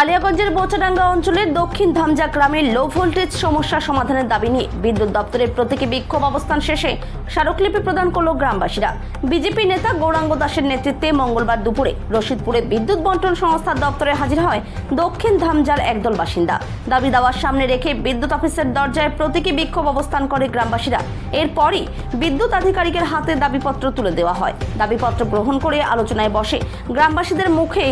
কালিয়াগঞ্জের বোচাডাঙ্গা অঞ্চলের দক্ষিণ ধামজা গ্রামের লো ভোল্টেজ সমস্যা সমাধানের দাবি নিয়ে বিদ্যুৎ দপ্তরের প্রতীকী বিক্ষোভ অবস্থান শেষে স্মারকলিপি প্রদান করল গ্রামবাসীরা। বিজেপি নেতা গৌরাঙ্গ দাসের নেতৃত্বে মঙ্গলবার দুপুরে রশিদপুরে বিদ্যুৎ বন্টন সংস্থার দপ্তরে হাজির হয় দক্ষিণ ধামজার একদল বাসিন্দা। দাবি দাওয়ার সামনে রেখে বিদ্যুৎ অফিসের দরজায় প্রতীকী বিক্ষোভ অবস্থান করে গ্রামবাসীরা। এরপরই বিদ্যুৎ আধিকারিকের হাতে দাবিপত্র তুলে দেওয়া হয়। দাবিপত্র গ্রহণ করে আলোচনায় বসে গ্রামবাসীদের মুখে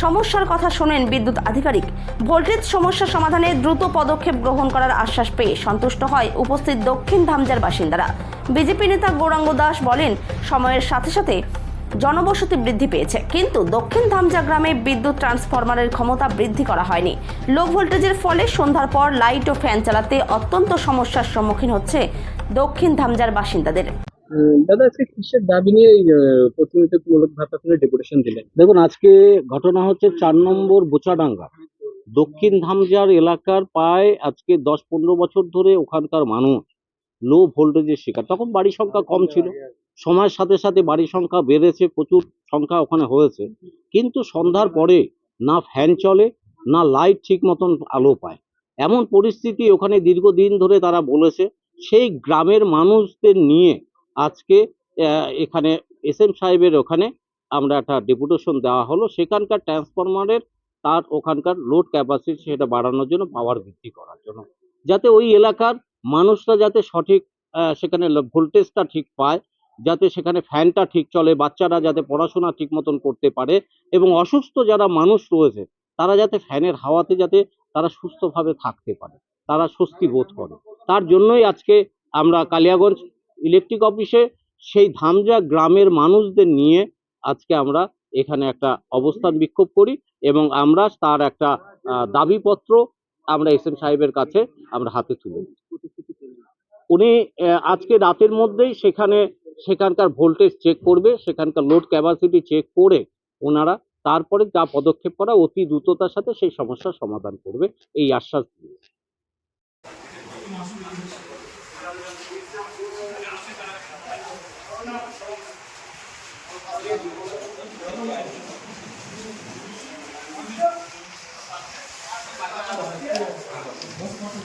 সমস্যার কথা শোনেন বিদ্যুৎ আধিকারিক। ভোল্টেজ সমস্যা সমাধানে দ্রুত পদক্ষেপ গ্রহণ করার আশ্বাস পেয়ে সন্তুষ্ট হয় উপস্থিত দক্ষিণ ধামজার বাসিন্দারা। বিজেপি নেতা গৌরাঙ্গ দাস বলেন, সময়ের সাথে সাথে জনবসতি বৃদ্ধি পেয়েছে। কিন্তু দক্ষিণ ধামজা গ্রামে বিদ্যুৎ ট্রান্সফরমারের ক্ষমতা বৃদ্ধি করা হয়নি। লো ভোল্টেজের ফলে সন্ধ্যার পর লাইট ও ফ্যান চালাতে অত্যন্ত সমস্যার সম্মুখীন হচ্ছে দক্ষিণ ধামজার বাসিন্দাদের। দাদা আজকে কিসের দাবি নিয়ে প্রতিনিধিত্বমূলক ভাবে আপনারা ডেপুটেশন দিলেন? দেখুন আজকে ঘটনা হচ্ছে চার নম্বর বোচাডাঙ্গা। দক্ষিণ ধামজার এলাকার প্রায় আজকে দশ পনেরো বছর ধরে ওখানকার মানুষ লো ভোল্টেজের শিকার। তখন বাড়ি সংখ্যা কম ছিল। সময়ের সাথে সাথে বাড়ি সংখ্যা বেড়েছে প্রচুর সংখ্যা ওখানে হয়েছে। কিন্তু সন্ধ্যার পরে না ফ্যান চলে না লাইট ঠিক মতন আলো পায়। এমন পরিস্থিতি ওখানে দীর্ঘদিন ধরে তারা বলেছে। সেই গ্রামের মানুষদের নিয়ে আজকে এখানে এস এম সাহেবের ওখানে আমরা একটা ডেপুটেশন দেওয়া হলো। সেখানকার ট্রান্সফরমারের তার ওখানকার লোড ক্যাপাসিটি সেটা বাড়ানোর জন্য, পাওয়ার বৃদ্ধি করার জন্য। যাতে ওই এলাকার মানুষরা যাতে সঠিক সেখানে ভোল্টেজটা ঠিক পায়, যাতে সেখানে ফ্যানটা ঠিক চলে, বাচ্চারা যাতে পড়াশোনা ঠিক মতন করতে পারে এবং অসুস্থ যারা মানুষ রয়েছে, তারা যাতে ফ্যানের হাওয়াতে যাতে তারা সুস্থভাবে থাকতে পারে, তারা স্বস্তি বোধ করে। তার জন্যই আজকে আমরা কালিয়াগঞ্জ ইলেকট্রিক অফিসে সেই ধামজা গ্রামের মানুষদের নিয়ে আজকে আমরা এখানে একটা অবস্থান বিক্ষোভ করি এবং আমরা তার একটা দাবিপত্র আমরা এস এম সাহেবের কাছে আমরা হাতে তুলে উনি আজকে রাতের মধ্যেই সেখানে, সেখানকার ভোল্টেজ চেক করবে, সেখানকার লোড ক্যাপাসিটি চেক করে ওনারা তারপরে যা পদক্ষেপ করা অতি দ্রুততার সাথে সেই সমস্যার সমাধান করবে, এই আশ্বাস দিয়ে।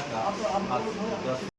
এলাকা